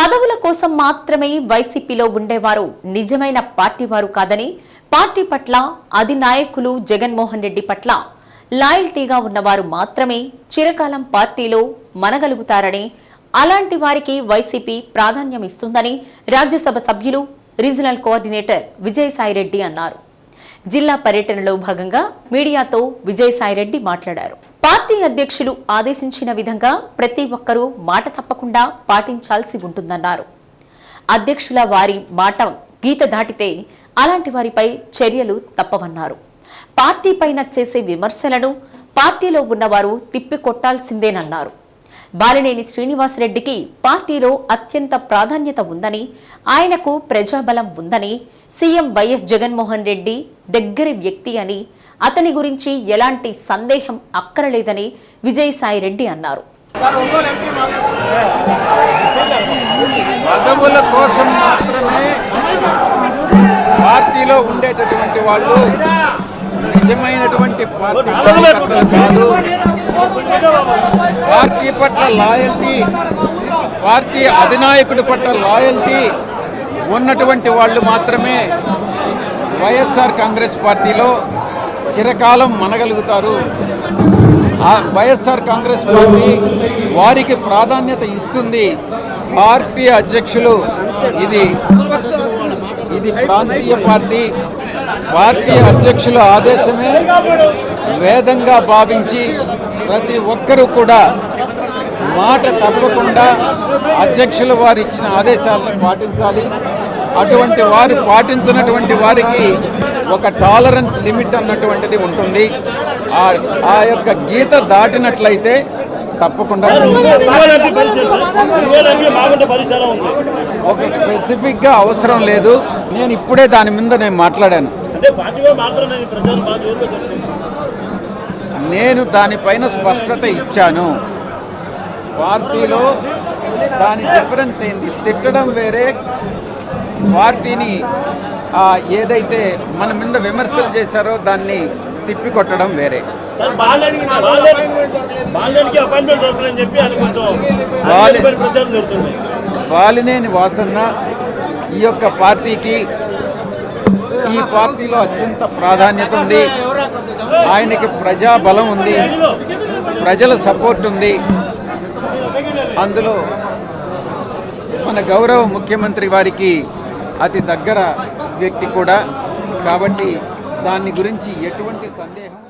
పదవుల కోసం మాత్రమే వైసీపీలో ఉండేవారు. నిజమైన పార్టీ వారు కాదని పార్టీ పట్ల అధినాయకులు జగన్మోహన్ రెడ్డి పట్ల లాయల్టీగా ఉన్నవారు మాత్రమే చిరకాలం పార్టీలో మనగలుగుతారని అలాంటి వారికి వైసీపీ ప్రాధాన్యం ఇస్తుందని రాజ్యసభ సభ్యులు రీజనల్ కోఆర్డినేటర్ విజయసాయిరెడ్డి అన్నారు. జిల్లా పర్యటనలో భాగంగా మీడియాతో విజయసాయిరెడ్డి మాట్లాడారు. పార్టీ అధ్యక్షులు ఆదేశించిన విధంగా ప్రతి ఒక్కరూ మాట తప్పకుండా పాటించాల్సి ఉంటుందన్నారు. అధ్యక్షుల వారి మాట గీత దాటితే అలాంటి వారిపై చర్యలు తప్పవన్నారు. పార్టీ పైన చేసే విమర్శలను పార్టీలో ఉన్నవారు తిప్పికొట్టాల్సిందేనన్నారు. బాలినేని శ్రీనివాసరెడ్డికి పార్టీలో అత్యంత ప్రాధాన్యత ఉందని ఆయనకు ప్రజాబలం ఉందని సీఎం వైఎస్ జగన్మోహన్ రెడ్డి దగ్గరి వ్యక్తి అని అతని గురించి ఎలాంటి సందేహం అక్కరలేదని విజయసాయిరెడ్డి అన్నారు. పదవుల కోసం మాత్రమే పార్టీలో ఉండేటటువంటి వాళ్ళు నిజమైనటువంటి పార్టీ కాదు. పార్టీ పట్ల లాయల్టీ పార్టీ అధినాయకుడి పట్ల లాయల్టీ ఉన్నటువంటి వాళ్ళు మాత్రమే వైఎస్ఆర్ కాంగ్రెస్ పార్టీలో చిరకాలం మనగలుగుతారు. ఆ వైఎస్ఆర్ కాంగ్రెస్ పార్టీ వారికి ప్రాధాన్యత ఇస్తుంది. పార్టీ అధ్యక్షులు ఇది ఇది ప్రాంతీయ పార్టీ. పార్టీ అధ్యక్షుల ఆదేశమే వేదంగా భావించి ప్రతి ఒక్కరూ కూడా మాట తప్పకుండా అధ్యక్షుల వారు ఇచ్చిన ఆదేశాలను పాటించాలి. అటువంటి వారు పాటించినటువంటి వారికి ఒక టాలరెన్స్ లిమిట్ అన్నటువంటిది ఉంటుంది. ఆ ఆ యొక్క గీత దాటినట్లయితే తప్పకుండా ఒక స్పెసిఫిక్గా అవసరం లేదు. నేను ఇప్పుడే దాని మీద నేను మాట్లాడాను. నేను దానిపైన స్పష్టత ఇచ్చాను. పార్టీలో దాని డిఫరెన్స్ ఏంది? తిట్టడం వేరే పార్టీని ఏదైతే మన మీద విమర్శలు చేశారో దాన్ని తిప్పికొట్టడం వేరే. బాలినేని వాసన్న ఈ యొక్క పార్టీకి ఈ పార్టీలో అత్యంత ప్రాధాన్యత ఉంది. ఆయనకి ప్రజా బలం ఉంది. ప్రజల సపోర్ట్ ఉంది. అందులో మన గౌరవ ముఖ్యమంత్రి వారికి అతి దగ్గర వ్యక్తి కూడా. కాబట్టి దాని గురించి ఎటువంటి సందేహం